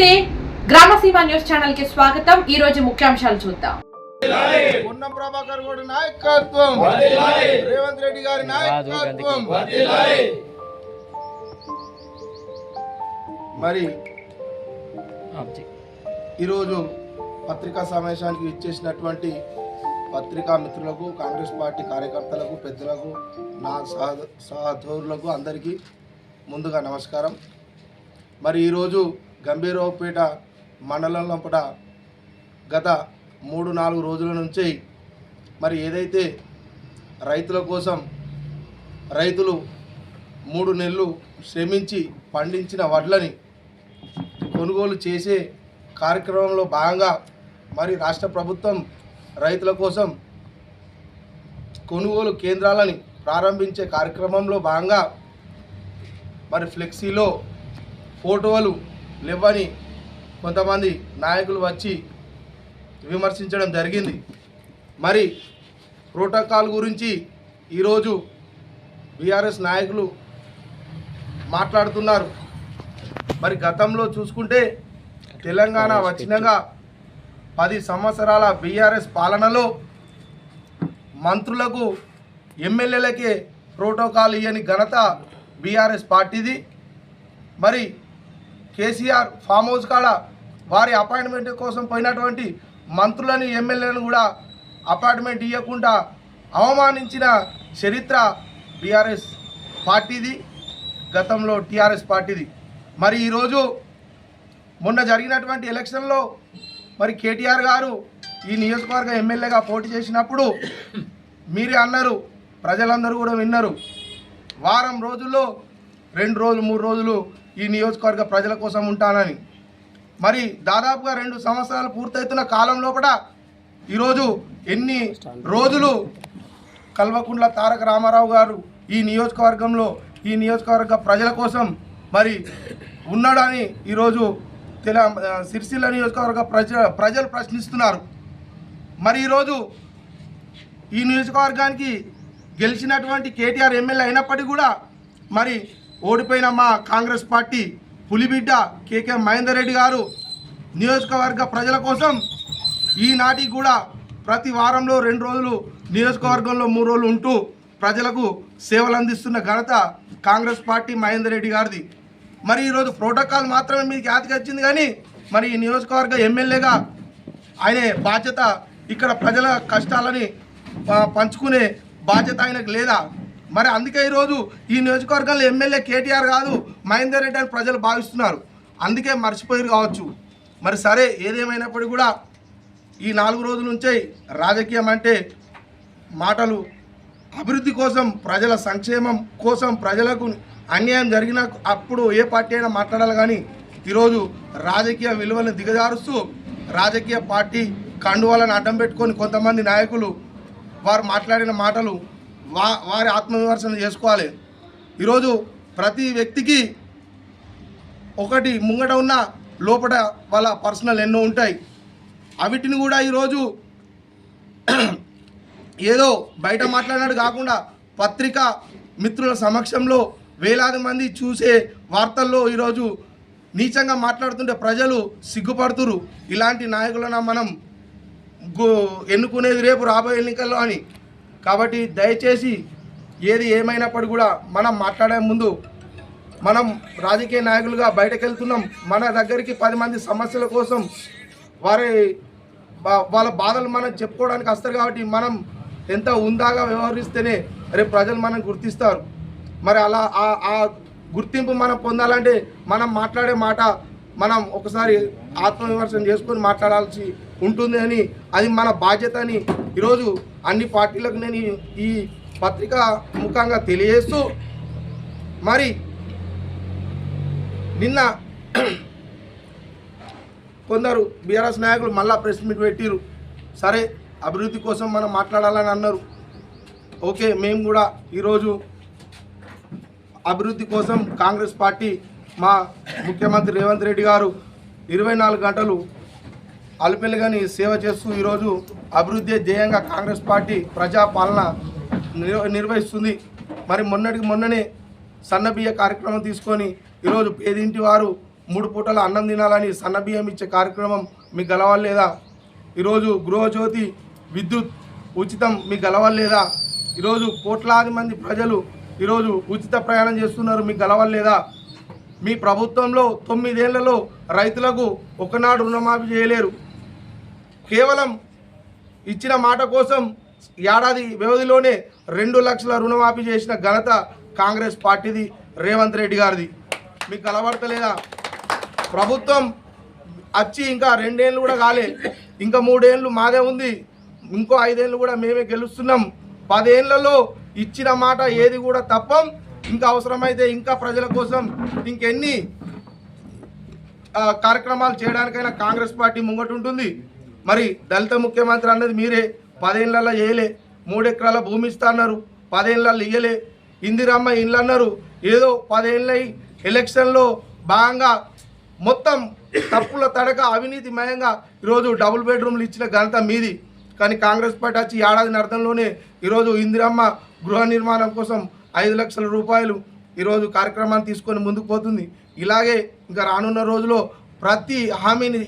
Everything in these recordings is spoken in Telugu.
నమస్తే. గ్రామసీమ న్యూస్ ఛానల్కి స్వాగతం. ఈ రోజు ముఖ్యాంశాలు చూద్దాం. ఉన్న ప్రభాకర్ గౌడ్ నాయకత్వం. రేవంత్ రెడ్డి గారి నాయకత్వం. మరి ఈరోజు పత్రికా సమావేశానికి ఇచ్చేసినటువంటి పత్రికా మిత్రులకు కాంగ్రెస్ పార్టీ కార్యకర్తలకు పెద్దలకు నా సహ సహోదరులకు అందరికీ ముందుగా నమస్కారం. మరి ఈరోజు గంభీరావుపేట మండలంలో కూడా గత మూడు నాలుగు రోజుల నుంచి మరి ఏదైతే రైతుల కోసం రైతులు మూడు నెలలు శ్రమించి పండించిన వడ్లని కొనుగోలు చేసే కార్యక్రమంలో భాగంగా మరి రాష్ట్ర ప్రభుత్వం రైతుల కోసం కొనుగోలు కేంద్రాలని ప్రారంభించే కార్యక్రమంలో భాగంగా మరి ఫ్లెక్సీలో ఫోటోలు లేవని కొంతమంది నాయకులు వచ్చి విమర్శించడం జరిగింది. మరి ప్రోటోకాల్ గురించి ఈరోజు బీఆర్ఎస్ నాయకులు మాట్లాడుతున్నారు. మరి గతంలో చూసుకుంటే తెలంగాణ వచ్చినాక పది సంవత్సరాల బీఆర్ఎస్ పాలనలో మంత్రులకు ఎమ్మెల్యేలకే ప్రోటోకాల్ ఇవ్వని ఘనత బీఆర్ఎస్ పార్టీది. మరి కేసీఆర్ ఫామ్ హౌస్ కాడ వారి అపాయింట్మెంట్ కోసం పోయినటువంటి మంత్రులని ఎమ్మెల్యేలను కూడా అపాయింట్మెంట్ ఇవ్వకుండా అవమానించిన చరిత్ర బీఆర్ఎస్ పార్టీది గతంలో టీఆర్ఎస్ పార్టీది. మరి ఈరోజు మొన్న జరిగినటువంటి ఎలక్షన్లో మరి కేటీఆర్ గారు ఈ నియోజకవర్గ ఎమ్మెల్యేగా పోటీ చేసినప్పుడు మీరే అన్నారు ప్రజలందరూ కూడా విన్నారు. వారం రోజుల్లో రెండు రోజులు మూడు రోజులు ఈ నియోజకవర్గ ప్రజల కోసం ఉంటానని. మరి దాదాపుగా రెండు సంవత్సరాలు పూర్తవుతున్న కాలం లోపల ఈరోజు ఎన్ని రోజులు కల్వకుంట్ల తారక రామారావు గారు ఈ నియోజకవర్గంలో ఈ నియోజకవర్గ ప్రజల కోసం మరి ఉన్నాడని ఈరోజు తెల సిరిసిల్ల నియోజకవర్గ ప్రజ ప్రజలు ప్రశ్నిస్తున్నారు. మరి ఈరోజు ఈ నియోజకవర్గానికి గెలిచినటువంటి కేటీఆర్ ఎమ్మెల్యే అయినప్పటికీ కూడా మరి ఓడిపోయిన మా కాంగ్రెస్ పార్టీ పులిబిడ్డ కేకే మహేందర్ రెడ్డి గారు. నియోజకవర్గ ప్రజల కోసం ఈనాటికి కూడా ప్రతి వారంలో రెండు రోజులు నియోజకవర్గంలో మూడు రోజులు ఉంటూ ప్రజలకు సేవలు అందిస్తున్న ఘనత కాంగ్రెస్ పార్టీ మహేందర్ రెడ్డి గారిది. మరి ఈరోజు ప్రోటోకాల్ మాత్రమే మీకు యాతికి వచ్చింది కానీ మరి ఈ నియోజకవర్గ ఎమ్మెల్యేగా ఆయనే బాధ్యత ఇక్కడ ప్రజల కష్టాలని పంచుకునే బాధ్యత ఆయనకు లేదా? మరి అందుకే ఈరోజు ఈ నియోజకవర్గంలో ఎమ్మెల్యే కేటీఆర్ కాదు మహేందర్ రెడ్డి అని ప్రజలు భావిస్తున్నారు. అందుకే మర్చిపోయారు కావచ్చు. మరి సరే ఏదేమైనప్పటికీ కూడా ఈ నాలుగు రోజుల నుంచే రాజకీయం అంటే మాటలు అభివృద్ధి కోసం ప్రజల సంక్షేమం కోసం ప్రజలకు అన్యాయం జరిగిన అప్పుడు ఏ పార్టీ అయినా మాట్లాడాలి కానీ ఈరోజు రాజకీయ విలువలను దిగజారుస్తూ రాజకీయ పార్టీ కండువాలను అడ్డం పెట్టుకొని కొంతమంది నాయకులు వారు మాట్లాడిన మాటలు వా వారి ఆత్మవిమర్శన చేసుకోవాలి. ఈరోజు ప్రతి వ్యక్తికి ఒకటి ముంగట ఉన్న లోపల వాళ్ళ పర్సనల్ ఎన్నో ఉంటాయి. అవిటిని కూడా ఈరోజు ఏదో బయట మాట్లాడినట్టు కాకుండా పత్రిక మిత్రుల సమక్షంలో వేలాది మంది చూసే వార్తల్లో ఈరోజు నీచంగా మాట్లాడుతుంటే ప్రజలు సిగ్గుపడుతురు. ఇలాంటి నాయకులను మనం ఎన్నుకునేది రేపు రాబోయే ఎన్నికల్లో అని కాబట్టి దయచేసి ఏది ఏమైనప్పటికీ కూడా మనం మాట్లాడే ముందు మనం రాజకీయ నాయకులుగా బయటకు వెళ్తున్నాం మన దగ్గరికి పది మంది సమస్యల కోసం వారి బా- వాళ్ళ బాధలు మనం చెప్పుకోవడానికి వస్తారు కాబట్టి మనం ఎంత ఉందాగా వ్యవహరిస్తేనే రేపు ప్రజలు మనం గుర్తిస్తారు. మరి అలా ఆ గుర్తింపు మనం పొందాలంటే మనం మాట్లాడే మాట మనం ఒకసారి ఆత్మవిమర్శనం చేసుకొని మాట్లాడాల్సి ఉంటుంది అని అది మన బాధ్యత అని ఈరోజు అన్ని పార్టీలకు నేను ఈ- ఈ పత్రిక ముఖంగా తెలియజేస్తూ మరి నిన్న కొందరు బీఆర్ఎస్ నాయకులు మళ్ళా ప్రెస్ మీట్ పెట్టిరు సరే అభివృద్ధి కోసం మనం మాట్లాడాలని అన్నారు. ఓకే మేము కూడా ఈరోజు అభివృద్ధి కోసం కాంగ్రెస్ పార్టీ మా ముఖ్యమంత్రి రేవంత్ రెడ్డి గారు ఇరవై నాలుగు గంటలు అలుపెలుగని సేవ చేస్తూ ఈరోజు అభివృద్ధి ధ్యేయంగా కాంగ్రెస్ పార్టీ ప్రజాపాలన నిర్వహిస్తుంది. మరి మొన్నటికి మొన్ననే సన్నబియ్య కార్యక్రమం తీసుకొని ఈరోజు పేదింటి వారు మూడు పూటల అన్నం తినాలని సన్నబియ్యం ఇచ్చే కార్యక్రమం మీకు గలవాలేదా ఈరోజు గృహజ్యోతి విద్యుత్ ఉచితం మీకు గలవలేదా ఈరోజు కోట్లాది మంది ప్రజలు ఈరోజు ఉచిత ప్రయాణం చేస్తున్నారు మీకు గలవలేదా మీ ప్రభుత్వంలో తొమ్మిదేళ్ళలో రైతులకు ఒకనాడు రుణమాఫీ చేయలేరు. కేవలం ఇచ్చిన మాట కోసం ఏడాది వ్యవధిలోనే రెండు లక్షల రుణమాఫీ చేసిన ఘనత కాంగ్రెస్ పార్టీది రేవంత్ రెడ్డి గారిది. మీకు కలబడతలేదా ప్రభుత్వం వచ్చి ఇంకా రెండేళ్ళు కూడా కాలే. ఇంకా మూడేళ్ళు మాదే ఉంది. ఇంకో ఐదేళ్ళు కూడా మేమే గెలుస్తున్నాం. పదేళ్ళలో ఇచ్చిన మాట ఏది కూడా తప్పం. ఇంకా అవసరమైతే ఇంకా ప్రజల కోసం ఇంకెన్ని ఆ, కార్యక్రమాలు చేయడానికైనా కాంగ్రెస్ పార్టీ ముంగటుంటుంది మరి దళిత ముఖ్యమంత్రి అన్నది మీరే పదేళ్ళల్లో చేయలే మూడెకరాల భూమి ఇస్తా అన్నారు పదేళ్ళల్లో ఇయ్యలే. ఇందిరమ్మ ఇల్లు అన్నారు ఏదో పదేళ్ళై ఎలక్షన్లో భాగంగా మొత్తం తప్పుల తడక అవినీతిమయంగా ఈరోజు డబుల్ బెడ్రూమ్లు ఇచ్చిన ఘనత మీది. కానీ కాంగ్రెస్ పార్టీ వచ్చి ఏడాది అర్థంలోనే ఈరోజు ఇందిరమ్మ గృహ నిర్మాణం కోసం ఐదు లక్షల రూపాయలు ఈరోజు కార్యక్రమాన్ని తీసుకొని ముందుకు పోతుంది. ఇలాగే ఇంకా రానున్న రోజులో ప్రతి హామీని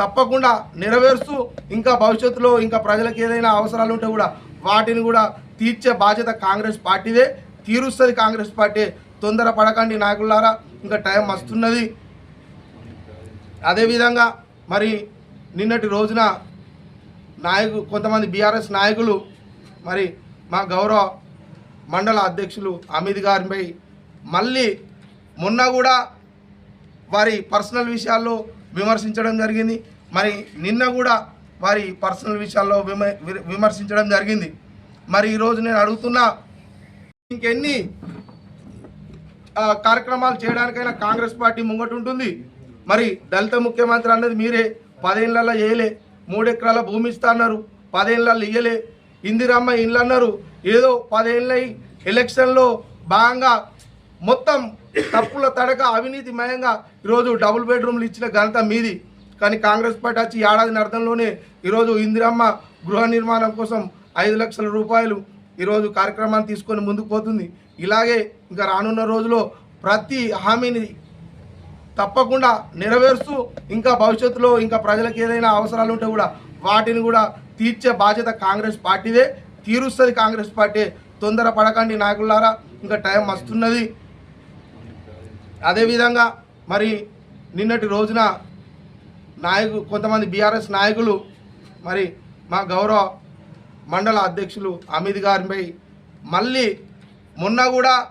తప్పకుండా నెరవేరుస్తూ ఇంకా భవిష్యత్తులో ఇంకా ప్రజలకు ఏదైనా అవసరాలు ఉంటే కూడా వాటిని కూడా తీర్చే బాధ్యత కాంగ్రెస్ పార్టీదే. తీరుస్తుంది కాంగ్రెస్ పార్టీ. తొందర పడకండి నాయకులారా. ఇంకా టైం వస్తున్నది అదేవిధంగా మరి నిన్నటి రోజున నాయకు కొంతమంది బీఆర్ఎస్ నాయకులు మరి మా గౌరవ మండల అధ్యక్షులు అమిత్ గారిపై మళ్ళీ మొన్న కూడా వారి పర్సనల్ విషయాల్లో విమర్శించడం జరిగింది. మరి నిన్న కూడా వారి పర్సనల్ విషయాల్లో విమర్శించడం జరిగింది. మరి ఈరోజు నేను అడుగుతున్నా ఇంకెన్ని ఆ, కార్యక్రమాలు చేయడానికైనా కాంగ్రెస్ పార్టీ ముంగట ఉంటుంది. మరి దళిత ముఖ్యమంత్రి అన్నది మీరే పదేళ్ళల్లో చేయలే మూడెకరాల భూమి ఇస్తా అన్నారు పదేళ్ళల్లో ఇయ్యలే ఇందిరమ్మ ఇల్లు అన్నారు ఏదో పదేళ్ళై ఎలక్షన్లో భాగంగా మొత్తం తప్పుల తడక అవినీతిమయంగా ఈరోజు డబుల్ బెడ్రూమ్లు ఇచ్చిన ఘనత మీది. కానీ కాంగ్రెస్ పార్టీ వచ్చి ఏడాది అర్థంలోనే ఈరోజు ఇందిరమ్మ గృహ నిర్మాణం కోసం ఐదు లక్షల రూపాయలు ఈరోజు కార్యక్రమాన్ని తీసుకొని ముందుకు పోతుంది. ఇలాగే ఇంకా రానున్న రోజులో ప్రతి హామీని తప్పకుండా నెరవేరుస్తూ ఇంకా భవిష్యత్తులో ఇంకా ప్రజలకు ఏదైనా అవసరాలు ఉంటే కూడా వాటిని కూడా తీర్చే బాధ్యత కాంగ్రెస్ పార్టీదే. తీరుస్తుంది కాంగ్రెస్ పార్టీ. తొందర పడకండి నాయకులారా. ఇంకా టైం వస్తున్నది అదేవిధంగా మరి నిన్నటి రోజున నాయకు కొంతమంది బీఆర్ఎస్ నాయకులు మరి మా గౌరవ మండల అధ్యక్షులు అమిత్ గారిపై మళ్ళీ మొన్న కూడా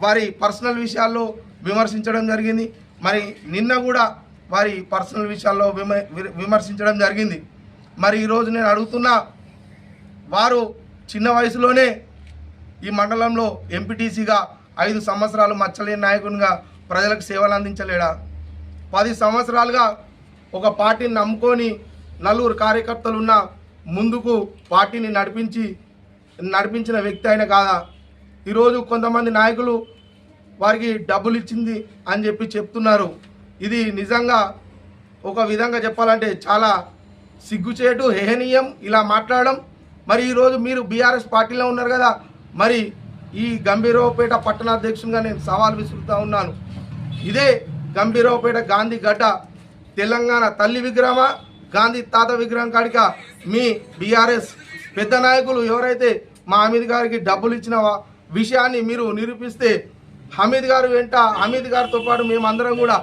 వారి పర్సనల్ విషయాల్లో విమర్శించడం జరిగింది. మరి నిన్న కూడా వారి పర్సనల్ విషయాల్లో విమ వి- విమర్శించడం జరిగింది. మరి ఈరోజు నేను అడుగుతున్నా వారు చిన్న వయసులోనే ఈ మండలంలో ఎంపీటీసీగా ఐదు సంవత్సరాలు మచ్చలేని నాయకునిగా ప్రజలకు సేవలు అందించలేడా? పది సంవత్సరాలుగా ఒక పార్టీని నమ్ముకొని నలుగురు కార్యకర్తలు ఉన్న ముందుకు పార్టీని నడిపించి నడిపించిన వ్యక్తి ఆయన కాదా? ఈరోజు కొంతమంది నాయకులు వారికి డబ్బులు ఇచ్చింది అని చెప్పి చెప్తున్నారు. ఇది నిజంగా ఒక విధంగా చెప్పాలంటే చాలా సిగ్గుచేటు హేహనీయం ఇలా మాట్లాడడం మరి ఈరోజు మీరు బీఆర్ఎస్ పార్టీలో ఉన్నారు కదా మరి ఈ గంభీరావుపేట పట్టణాధ్యక్షునిగా నేను సవాల్ విసురుతూ ఉన్నాను. ఇదే గంభీరావుపేట గాంధీ గడ్డ తెలంగాణ తల్లి విగ్రహమా గాంధీ తాత విగ్రహం కాడిక మీ బీఆర్ఎస్ పెద్ద నాయకులు ఎవరైతే మా అమిత్ గారికి డబ్బులు ఇచ్చిన విషయాన్ని మీరు నిరూపిస్తే హమీద్ గారు వెంట హమీద్ గారితో పాటు మేమందరం కూడా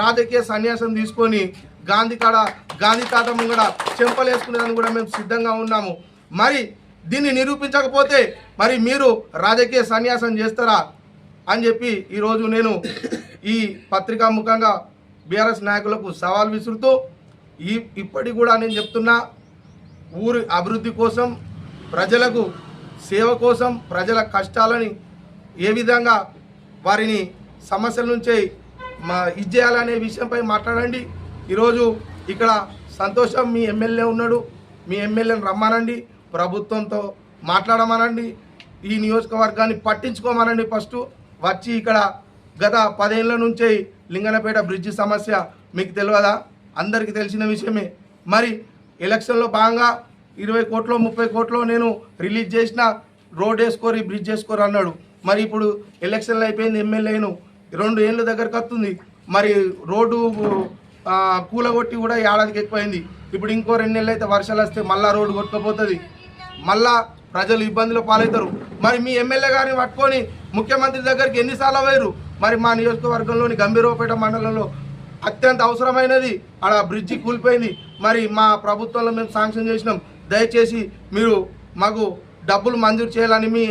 రాజకీయ సన్యాసం తీసుకొని గాంధీ కాడ గాంధీ తాత ముంగడ చెంపలేసుకునేదానికి కూడా మేము సిద్ధంగా ఉన్నాము. మరి దీన్ని నిరూపించకపోతే మరి మీరు రాజకీయ సన్యాసం చేస్తారా అని చెప్పి ఈరోజు నేను ఈ పత్రికా ముఖంగా బీఆర్ఎస్ నాయకులకు సవాల్ విసురుతూ ఈ ఇప్పటికి కూడా నేను చెప్తున్నా ఊరి అభివృద్ధి కోసం ప్రజలకు సేవ కోసం ప్రజల కష్టాలని ఏ విధంగా వారిని సమస్యల నుంచే మా ఇది చేయాలనే విషయంపై మాట్లాడండి. ఈరోజు ఇక్కడ సంతోషం మీ ఎమ్మెల్యే ఉన్నాడు మీ ఎమ్మెల్యేని రమ్మనండి. ప్రభుత్వంతో మాట్లాడమనండి. ఈ నియోజకవర్గాన్ని పట్టించుకోమనండి ఫస్ట్. వచ్చి ఇక్కడ గత పదేళ్ళ నుంచే లింగనపేట బ్రిడ్జి సమస్య మీకు తెలియదా అందరికీ తెలిసిన విషయమే. మరి ఎలక్షన్లో భాగంగా ఇరవై కోట్లో ముప్పై కోట్లో నేను రిలీజ్ చేసిన రోడ్ వేసుకోరు బ్రిడ్జ్ వేసుకోరు అన్నాడు. మరి ఇప్పుడు ఎలక్షన్లు అయిపోయింది ఎమ్మెల్యేను రెండు ఏళ్ళ దగ్గరకు వస్తుంది. మరి రోడ్డు కూలగొట్టి కూడా ఏడాదికి ఎక్కువైంది. ఇప్పుడు ఇంకో రెండు నెలలు అయితే వర్షాలు వస్తే మళ్ళా రోడ్డు కొట్టుకుపోతుంది. మళ్ళా ప్రజలు ఇబ్బందులు పాలవుతారు. మరి మీ ఎమ్మెల్యే గారిని పట్టుకొని ముఖ్యమంత్రి దగ్గరికి ఎన్నిసార్లు పోయారు మరి మా నియోజకవర్గంలోని గంభీరవపేట మండలంలో అత్యంత అవసరమైనది అక్కడ బ్రిడ్జి కూలిపోయింది. మరి మా ప్రభుత్వంలో మేము శాంక్షన్ చేసినాం. దయచేసి మీరు మాకు డబ్బులు మంజూరు చేయాలని మీ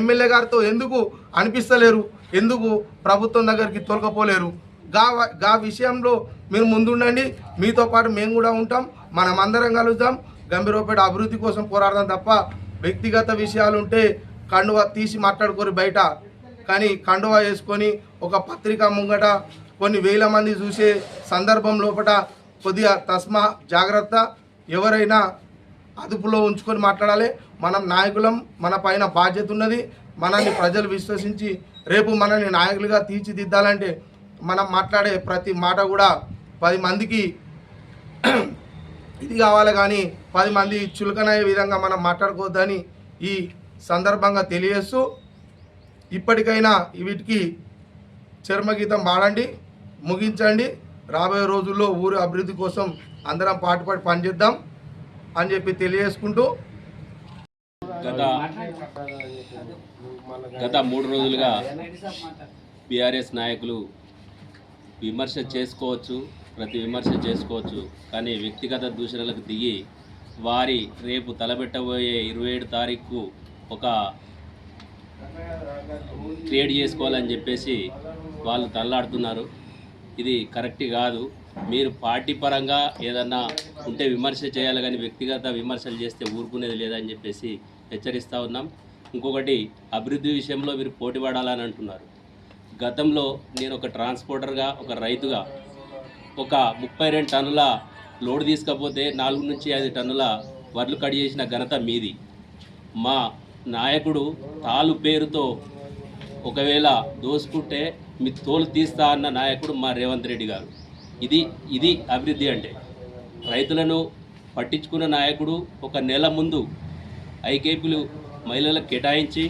ఎమ్మెల్యే గారితో ఎందుకు అనిపిస్తలేరు? ఎందుకు ప్రభుత్వం దగ్గరికి తొలకపోలేరు? గా గా విషయంలో మీరు ముందుండండి. మీతో పాటు మేము కూడా ఉంటాం. మనం అందరం కలుద్దాం. గంభీరపేట అభివృద్ధి కోసం పోరాడదాం తప్ప వ్యక్తిగత విషయాలు ఉంటే కండువ తీసి మాట్లాడుకోరు బయట. కానీ కండువ వేసుకొని ఒక పత్రిక ముంగట కొన్ని వేల మంది చూసే సందర్భం లోపల కొద్దిగా తస్మా జాగ్రత్త ఎవరైనా అదుపులో ఉంచుకొని మాట్లాడాలి. మనం నాయకులం మన పైన బాధ్యత ఉన్నది. మనల్ని ప్రజలు విశ్వసించి రేపు మనల్ని నాయకులుగా తీర్చిదిద్దాలంటే మనం మాట్లాడే ప్రతి మాట కూడా పది మందికి ఇది కావాలి కానీ పది మంది చులకనయ్యే విధంగా మనం మాట్లాడుకోవద్దని ఈ సందర్భంగా తెలియజేస్తూ ఇప్పటికైనా వీటికి చర్మగీతం పాడండి ముగించండి. రాబోయే రోజుల్లో ఊరి అభివృద్ధి కోసం అందరం పాటుపడి పనిచేద్దాం అని చెప్పి తెలియజేసుకుంటూ గత గత మూడు రోజులుగా బీఆర్ఎస్ నాయకులు విమర్శ చేసుకోవచ్చు. ప్రతి విమర్శ చేసుకోవచ్చు. కానీ వ్యక్తిగత దూషణలకు దిగి వారి రేపు తలబెట్టబోయే ఇరవై ఏడు తారీఖు ఒక క్రియేట్ చేసుకోవాలని చెప్పేసి వాళ్ళు తల్లాడుతున్నారు. ఇది కరెక్ట్ కాదు. మీరు పార్టీ పరంగా ఏదన్నా ఉంటే విమర్శ చేయాలి కానీ వ్యక్తిగత విమర్శలు చేస్తే ఊరుకునేది లేదని చెప్పేసి హెచ్చరిస్తూ ఉన్నాం. ఇంకొకటి అభివృద్ధి విషయంలో మీరు పోటీ పడాలని అంటున్నారు. గతంలో నేను ఒక ట్రాన్స్పోర్టర్గా ఒక రైతుగా ఒక ముప్పై రెండు టన్నుల లోడ్ తీసుకపోతే నాలుగు నుంచి ఐదు టన్నుల వడ్లు కడి చేసిన ఘనత మీది. మా నాయకుడు తాలు పేరుతో ఒకవేళ దోసుకుంటే మీ తోలు తీస్తా అన్న నాయకుడు మా రేవంత్ రెడ్డి గారు. ఇది ఇది అభివృద్ధి అంటే. రైతులను పట్టించుకున్న నాయకుడు ఒక నెల ముందు ఐకేపీలు మహిళలకు కేటాయించి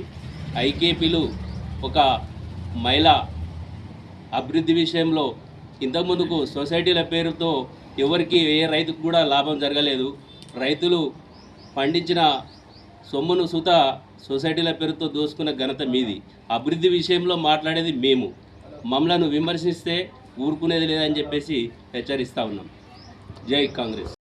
ఐకేపీలు ఒక మహిళ అభివృద్ధి విషయంలో ఇంతకుముందుకు సొసైటీల పేరుతో ఎవరికి ఏ రైతుకు కూడా లాభం జరగలేదు. రైతులు పండించిన సొమ్మును సుత సొసైటీల పేరుతో దోసుకున్న ఘనత మీది. అభివృద్ధి విషయంలో మాట్లాడేది మేము. మమ్మలను విమర్శిస్తే ఊరుకునేది లేదని చెప్పేసి హెచ్చరిస్తూ ఉన్నాం. జై కాంగ్రెస్.